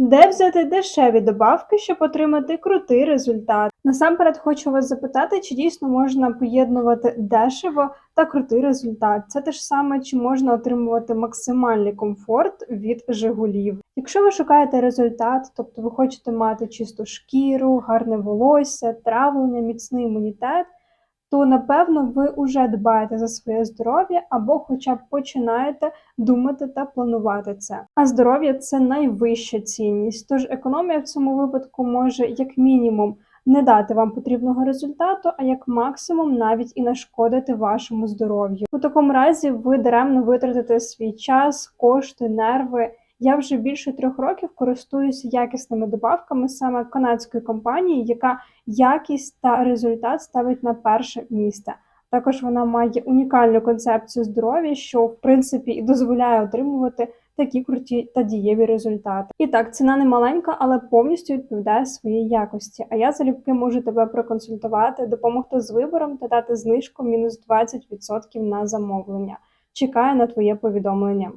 Де взяти дешеві добавки, щоб отримати крутий результат? Насамперед хочу вас запитати, чи дійсно можна поєднувати дешево та крутий результат. Це те ж саме, чи можна отримувати максимальний комфорт від Жигулів. Якщо ви шукаєте результат, тобто ви хочете мати чисту шкіру, гарне волосся, травлення, міцний імунітет, то напевно ви вже дбаєте за своє здоров'я або хоча б починаєте думати та планувати це. А здоров'я це найвища цінність. Тож економія в цьому випадку може як мінімум не дати вам потрібного результату, а як максимум навіть і нашкодити вашому здоров'ю. У такому разі ви даремно витратите свій час, кошти, нерви. Я вже більше трьох років користуюся якісними добавками саме канадської компанії, яка якість та результат ставить на перше місце. Також вона має унікальну концепцію здоров'я, що в принципі і дозволяє отримувати такі круті та дієві результати. І так, ціна не маленька, але повністю відповідає своїй якості. А я залюбки можу тебе проконсультувати, допомогти з вибором та дати знижку мінус 20% на замовлення. Чекаю на твоє повідомлення.